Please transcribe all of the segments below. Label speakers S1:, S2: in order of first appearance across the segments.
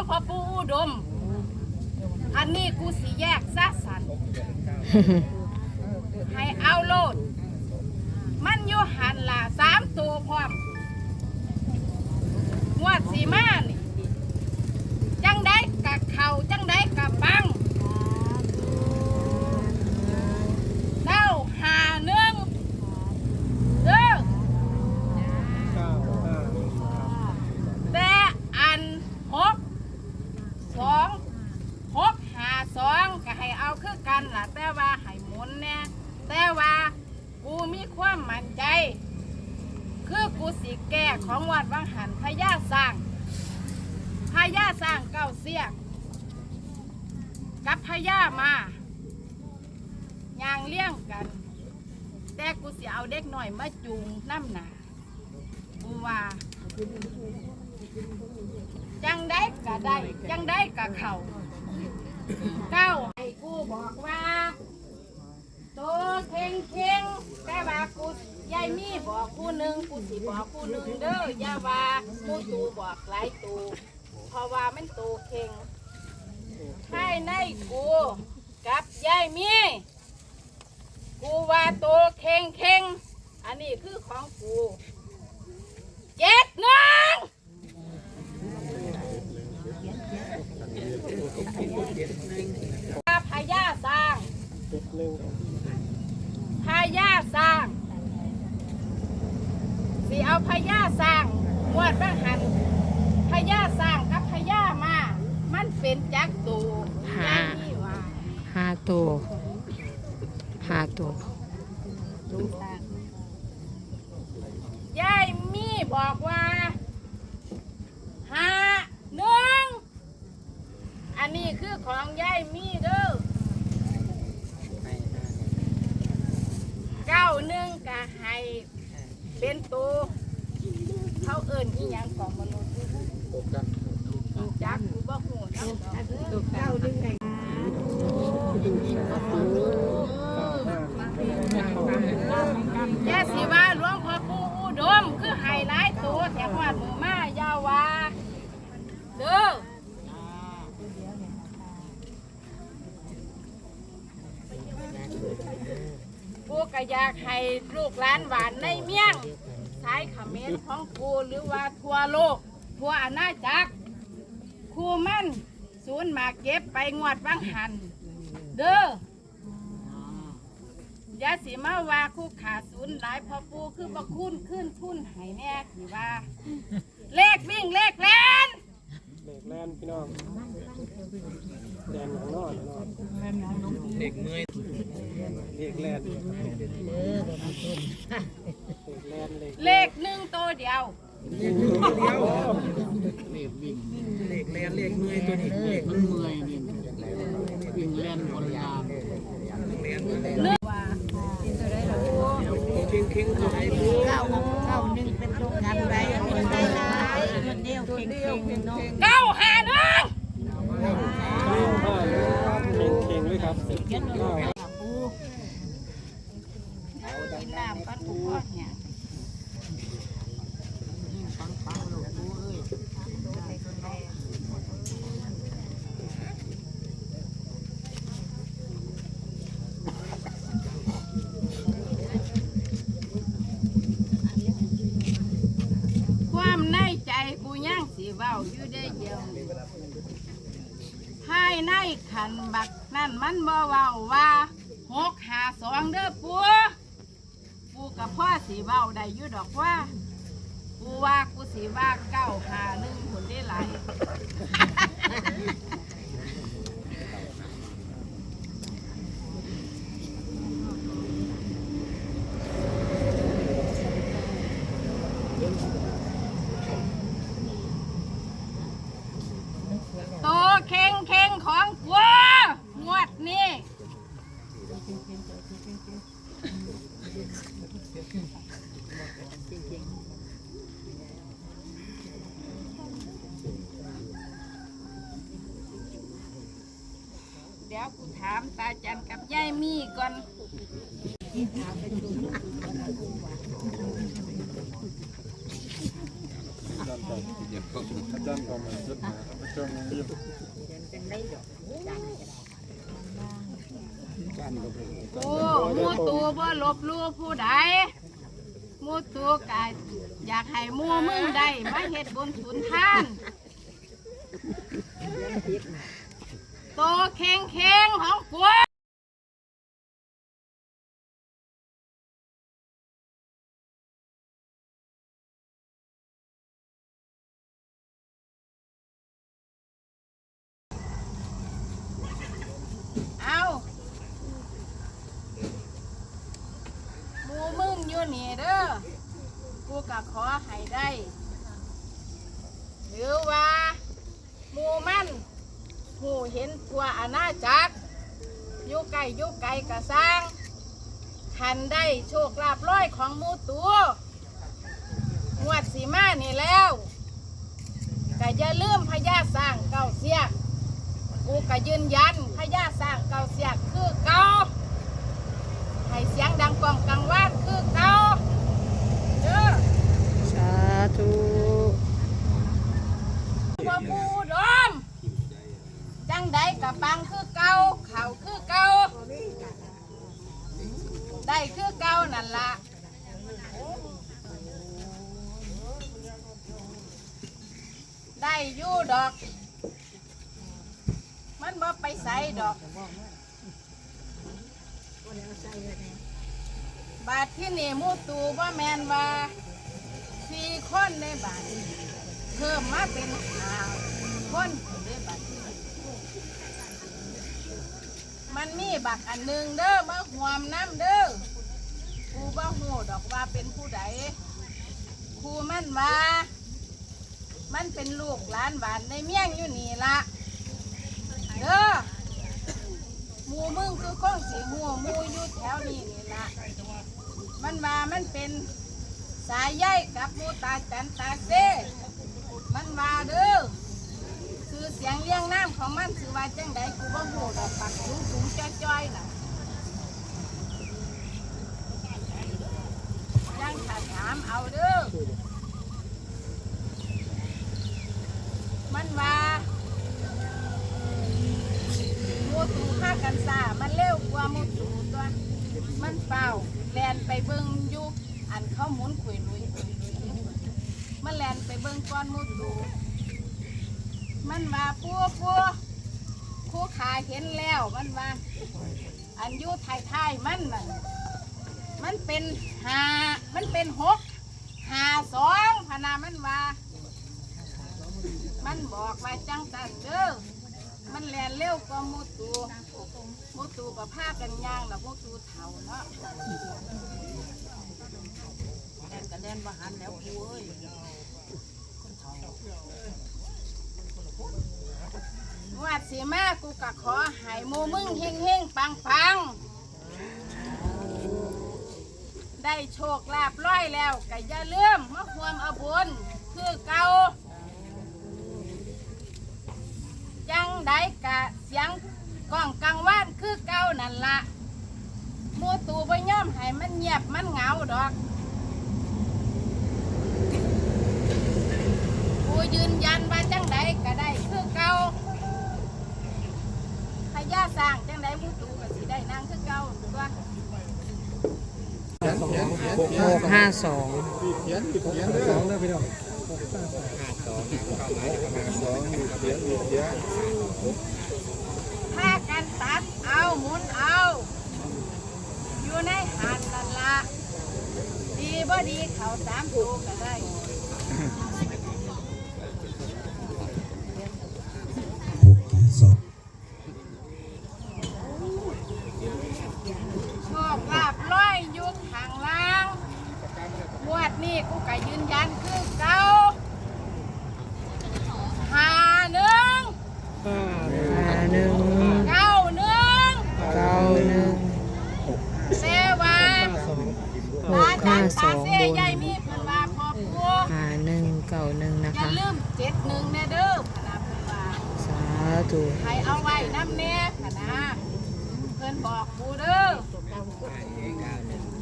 S1: งพ่อปู่อุดม อันนี้กูสิแยกซะสัน ให้เอาโลด มันอยู่หันละสามตัวพร้อมงวดสีมานี่จังได้กับเขาจังได้กับปังเก้าหาหนึ่งเด้อ
S2: เก้าห้า
S1: แต่อันหกสองหกหาสองก็ให้เอาคือกันล่ะ แต่ว่าให้หมุนแน่แต่ว่ากูมีความมั่นใจ คือกูสิแก้ของวัดวังหันพญาสร้างพญาสร้างเก้าเสียก กับ พญามายางเลี้ยงกัน แต่กูสิเอาเด็กหน่อยมาจูงน้ำหนากูว่า จังได้กะได้ จังได้กะเขาเก้าไอ้กูบอกว่าโตเข่งเข่งแต่ว่ากูยายมีบอกกูหนึ่งกูสิบอกกูหนึ่งเด้ออย่าว่ากูตูบอกหลายตูเพราะว่ามันตูเข่ง ให้ในกูกับยายมีกูว่าตัวเข่งเข่งอันนี้คือของกูเจ็ดหนึ่งพญาสร้าง
S2: เจ็ดหนึ่ง
S1: พญาสร้างสิเอาพญาสร้างงวดบ้างหันพญาสร้างกับพญามา มัน เป็นจักตู
S3: หา
S1: ยายนี่ว่า
S3: ห้าตัวห้าตัว
S1: ยายมีบอกว่าหาหนึ่งอันนี้คือของยายมีเด้อเก้าหนึ่งกะให้เป็นตัวเขาเอิ่นอีหยังของมนุษย์จักกู บ่หูจักตัวเก้าหนึ่งไงแย่สิว่าหลวงพ่อปู่อุดม คือไฮไลท์ตัวแถววัดมือมายาวาเด้อกูก็อยากให้ลูกหลานหวานในเมี่ยงสายขมรของกูหรือว่าทั่วโลก ทั่วอาณาจักร มั่นศูนย์หมากเก็บไปงวดบังหัน เด้ออยาสิมาว่าคู่ขาศูนย์หลายพอปูคือบักคุณขึ้นทุนให้แน่คือว่า เลขวิ่งเลขแลน
S2: เด็กแลนพี่น้องแดนหนังนอนเนาะ
S4: เด็กเมื่อย
S2: เด็กแลนเด็กแลนเด็ก
S1: เลขหนึ่งตัวเดียว
S4: เด็กวิ่งเด็กแลนเด็ กเมื่อยตัวนี้เด็กมันเมื่อยนี่วิ่งแล่นคนลามแล่น
S1: เนื้อว่า
S4: เข่งเข่งเขาให้ผู้
S5: เก้าเก้าหนึ่งเป็นโรงงานไรเป็นไรไรคนเดียวเก่งเก่งน้อง
S1: เก้าหาหนึ่ง
S2: ห้าเข่งเข่งเลยครับเก้า
S1: กินน้ำปันกูพ่อเนี่ยความในใจกูยังสีเว้า อยู่ได้เดียวภายในขันบักนั่นมันบ่เว้าว่าหกหาสองเด้อปูปูกับพ่อสีเว้าได้อยู่ดอกว่า กูว่ากูสีว่าเก้าหาหนึ่งผลได้หลาย โตเข่งเข่งของกูงวดนี้เดี๋ยวกูถามตาจันกับยายมี่ก่อน
S5: เโอ้
S1: มูตูบ่ลบลู่ผู้ใดมูตูกะอยากให้มูมึงได้มาเฮ็ดบุญสุนทาน ตเข่งเข่งของกูเอาหมูมึงอยู่นี่เด้อ กูก็ขอให้ได้ หรือว่าหมูมัน หูเห็นตัวอาณาจักรอยู่ไกลอยู่ไกลกะสร้างทันได้โชคลาภร้อยของมูตัวงวดสีมานี่แล้วก็อย่าลืมพญาสร้างเก้าเสียกกูก็ยืนยันพญาสร้างเก่าเสียกคือเก่าให้เสียงดังกองกังวานคือเก่าเด้อ
S3: สาธุ
S1: พ่อปูดมจัง ใดกับปังคือเก่าเขาคือเก่าได้คือเก่านั่นละได้อยู่ดอก มันบ่ไปใส่ดอก บาทที่นี่มูตูว่าแมนว่าสี่คนในบาทเพิ่มมาเป็นห้าคน มันมีบักอันหนึ่งเด้อมาหวมน้ำเด้อกูบ่หูดอกว่าเป็นผู้ใดครูมันว่ามันเป็นลูกหลานบ้านในเมี่ยงอยู่นี่ละเด้อหมูมึงคือข้องสีหัวหมูอยู่แถวนี้นี่ละมันมามันเป็นสายใยกับหมูตาจันตาเซมันมาเด้อ อเสียงเลี้ยงน้ำของมันคือว่าจังใดกูบ่หูดอกปักสูงสูงจ้อยๆน่ะยังถ้าถามเอาเด้อมันว่าหมูตูฆ่ากันซามันเร็วกว่าหมูตูตัว มันเป่าแลนไปเบิ่งอยู่อันเขาหมุนขุยลุยมันแลนไปเบิ่งก้อนหมูตู มันว่าปัวปัวคู่ขาเห็นแล้วมันว่า อันยุไทยไทยๆมันน่ะมันเป็นหามันเป็นหกหาสองพนามันว่า มันบอกว่าจังสันเด้อมันแลนเร็วกว่ามูตูมูตูกับผ้ากันย่างแล้วมูตูเท่าเนาะแลนกันแลนว่าหันแล้วกูเอ้ยงวด สีมากูกะขอให้หมูมึงเฮงเฮงปังปังได้โชคลาภร้อยแล้วก็อย่าลืมมาควมเอาบุญคือเก่าจังได้กะเสียงกล้องกังวานคือเก่านั่นละหมูตูบ่ย่อมให้มันเงียบมันเหงาดอก กูยืนยันว่าจังไดก็ได้คือเก่าพญาสร้างจังไดหมูตูก็สิได้นั่งคือเก่าตัว
S3: หกห้าสอง
S2: สองเด้อพี่น้อง
S1: พากันตัดเอาหมุนเอา อยู่ในหันนั่นละดีบ่ดีเขาสามตัวก็ได้ นี้กูก็ยืนยันคือเก่าหาหนึ่ง
S3: ห้าหนึ่ง
S1: เก้าหนึ่ง
S3: เก้าหนึ่ง
S1: เสว่า
S3: ห
S1: ตากจั
S3: ห้านส
S1: ตา
S3: อง
S1: เส
S3: บน
S1: ยายมีเพิ่นว่าพอปัว
S3: ห้าหนึ่งเก้าหนึ่งนะ
S1: อย่า
S3: คะ
S1: ลืมเจ็ดหนึ่งแน่เด้อพะนาเพิ่นว่า
S3: สาธุ
S1: ให้เอาไว้น้ำแน่พะนาเพิ่นบอกกูเด้อ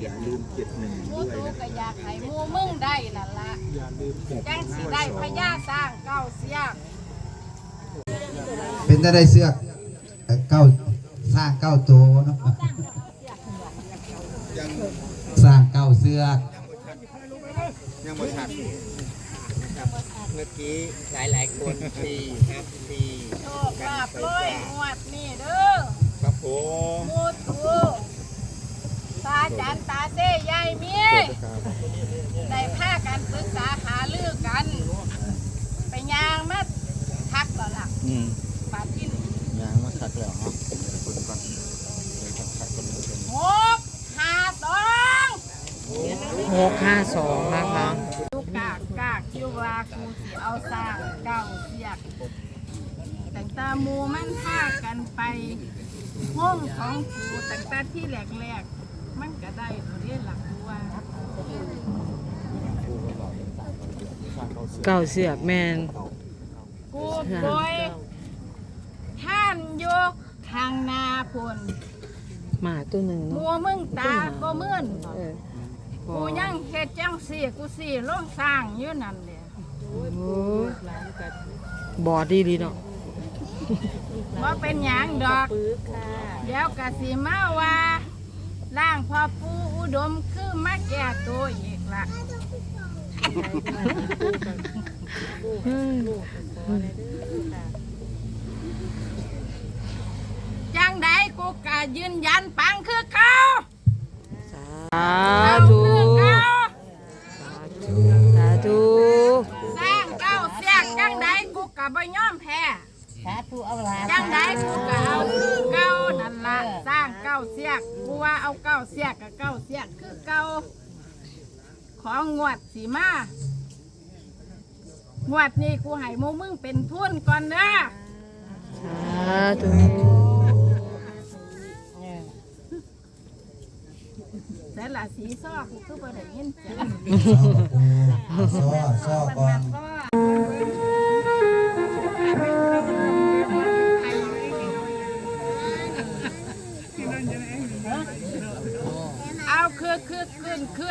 S6: อย่าลืมเจ็ดหนึ่ง
S1: หมูตูก็อยากให้หมูมึงได้นั่นละ
S2: อย่าลืมเจ็ด
S1: จังสิได้พญาสร้างเก้าเสียก
S7: เป็นได้ได้เสื้อเอ่อเก้าสร้างเก้าตัวเนาะสร้างเก้าเสื้อ
S6: ยังบ่ชัดนะครับเมื่อกี้หลายหลายๆคนทีครับที
S1: โชคลาภร้อยงวดนี่เด้อ
S6: ครับผม
S1: หมูตู ตาจันตาเซ่ยายมีได้พากันปรึกษาหาลือกัน ไปยางมาทักแล้วล่ะ
S6: อืม
S1: บาดที่นี่
S6: ยังมาชัดแล้วเนาะคุณก่อนเดี๋ยวชัดๆก่อนเดี๋ยว
S1: หกห้าสอง
S3: หกห้าสองนะคะ
S1: ลูกกากกากคิวว่ากูสิเอาสร้างเก้าเสียกแต่งตาหมูมันพากันไปห้องของกูแต่งตาที่แหลกๆ มันก็ได้ตัวเรียนหลักกูว่า
S3: เก้าเสือกแมน
S1: กูโดยท่านโยกทางนาพน
S3: หมาตัวหนึ่ง
S1: มั
S3: เนาะ
S1: วมึงตาก็มื่น
S3: เออ
S1: กูยังเฮ็ดจังสี่กูสี่ล่องสร้างอยู่นั่นแหละ
S3: โอ้ยบอดดีดีเนาะ
S1: ว่าเป็นหยังดอกเดี๋ยวกะสิมาว่า ล่างพ่อปูอุดมคือมาแก่ตัวอีกละจังใดกูกะยืนยันปังคือเขา
S3: สา
S1: เขา
S3: ธุ
S1: คือเขา
S3: สาธุ
S1: สร้างเก้าเสียกจังใดกูกะบ่ยอมแพ้
S5: สาธุเอาหลาน
S1: จังใดกูกะเอาคือเก้านั่นละสร้างเก้าเสียกกูว่าเอาเก้าเสียกกับเก้าเสียกคือเก้าของงวดสีมางวดนี้กูให้หมูมึงเป็นทุนก่อนเด้อ
S3: สาธุ
S1: แต่ละสีซ้อกูคือบ่ได้ยินเสียง
S7: ซ้อซ้อก่อน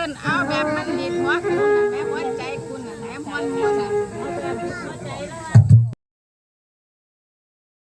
S1: นขึ้นเอาแบบ